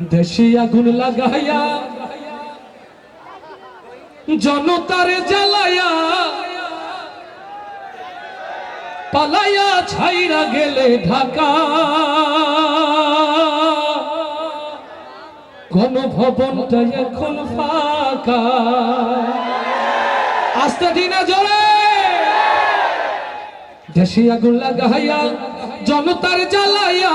দেশে আগুন লাগাইয়া জনতারে জ্বালায়া পালাইয়া ছাইরা গেলে ঢাকা। গণভবনটা এখন ফাঁকা। আস্তে দিনে জোরে। দেশে আগুন লাগাইয়া জনতার জ্বালাইয়া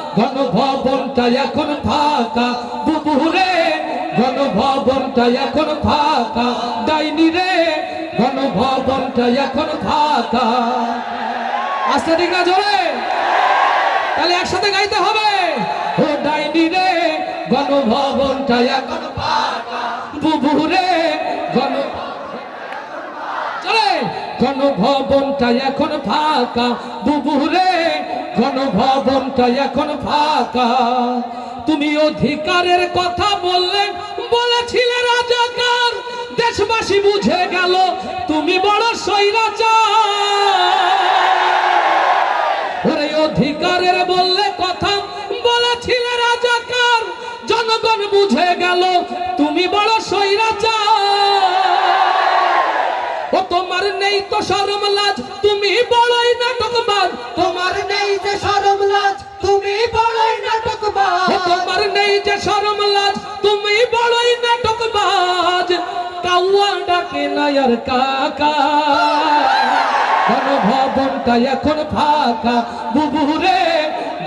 গণভবনটা এখন ফাঁকা। বুবুরে গণভবনটা এখন ফাঁকা। ডাইনি রে, গণভবনটা এখন ফাঁকা। আস্তে ঠিক না জোরে? তাহলে একসাথে গাইতে হবে। ও ডাইনি রে, গণভবনটা এখন ফাঁকা। বুবুরে গণ চলে গণভবনটা এখন ফাঁকা। বুবুরে গণভবনটা এখন ফাঁকা। তুমি অধিকারের কথা বললে, বলেছিলে রাজাকার। দেশবাসী বুঝে গেল, তুমি বড় স্বৈরাচার। অধিকারের বললে কথা, বলেছিলে রাজাকার। জনগণ বুঝে গেল, তুমি বড় স্বৈরাচার। ও তোমার নেই তো শরম লাজ তুমি বড়ই নাটকবাজ। শরম তুমি বড়ই নাটকবাজ, কাউয়া ডাকে নায়ার কাকা। গণভবনটা এখন ফাঁকা, বুবুরে,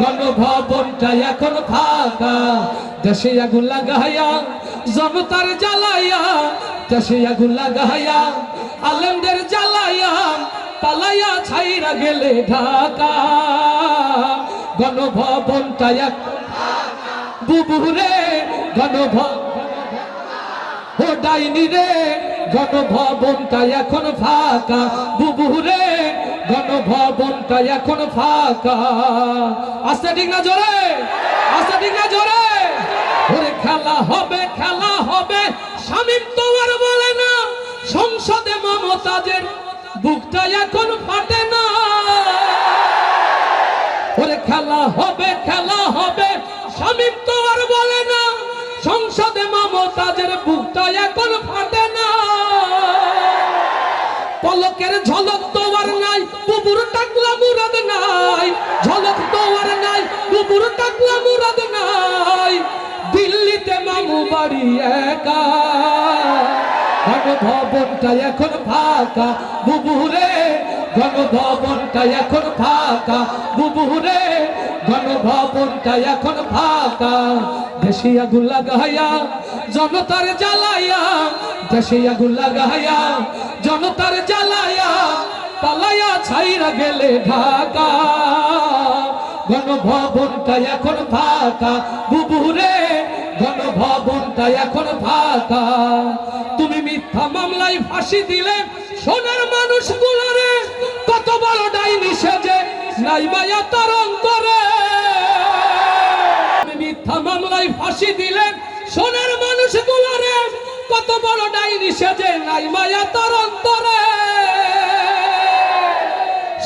গণভবনটা এখন ফাঁকা। দেশে আগুন লাগাইয়া, জনতার জ্বালাইয়া, দেশে আগুন লাগাইয়া, আলেমদের জ্বালাইয়া, পালাইয়া ছাইরা গেলে ঢাকা। গণভবনটা এখন বুবুরে গণভবন ও ডাইনি রে গণভবনটা এখন ফাঁকা। বুবুরে গণভবনটা এখন ফাঁকা। আস্তে ঠিক না জোরে? আস্তে ঠিক না জোরে? ওরে খেলা হবে খেলা হবে। স্বামীর তো আর বলে না, সংসদে মমতাজের বুকটা এখন ফাটে না। সংসদে মমতাজের বুকটা এখন ফাটে না। পলকের ঝলক তো নাই বুবুর টাকলা মুরাদ নাই। ঝলক তো নাই বুবুর টাকলা মুরাদ নাই। দিল্লিতে মামু বাড়ি একা। গণভবনটা এখন ফাঁকা, বুবুরে, গণভবনটা এখন ফাঁকা, বুবুরে, গণভবনটা এখন ফাঁকা। দেশে আগুন লাগাইয়া, জনতার জ্বালাইয়া, দেশে আগুন লাগাইয়া, জনতার জ্বালাইয়া, পালাইয়া ছাইরা গেলে ঢাকা। গণভবনটা এখন ফাঁকা, বুবুরে, গণভবনটা এখন ফাঁকা। তুমি মিথ্যা মামলায় ফাঁসি দিলে, সোনার মানুষ গুলারে কত বড় ডাইনি সেজে, নাই মায়া তার অন্তরে। নাই মায়া তার অন্তরে।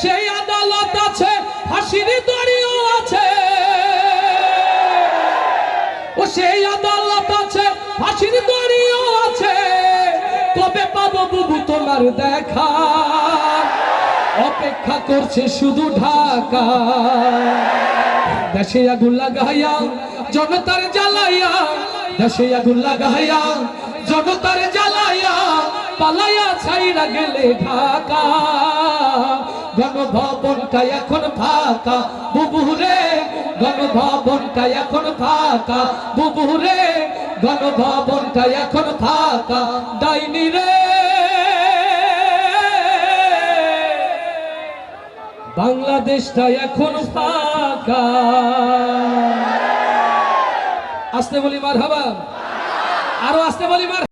সেই আদালত আছে দড়িও আছে। ও সেই আদালত আছে, ফাঁসির দড়িও আছে। কবে পাবো বুবু তোমার দেখা? অপেক্ষা করছে শুধু ঢাকা। দেশে আগুন লাগাইয়া, জনতার জ্বালাইয়া। দেশে আগুন লাগাইয়া, জনতার জ্বালাইয়া। পালাইয়া ছাইরা গেলে ঢাকা। গণভবনটা এখন ফাঁকা। বুবুরে, গণভবনটা এখন ফাঁকা। বুবুরে, গণভবনটা এখন ফাঁকা। ডাইনি রে। বাংলাদেশটা এখন ফাঁকা। আসতে বলি মার হাবা আরও আসতে বলি মার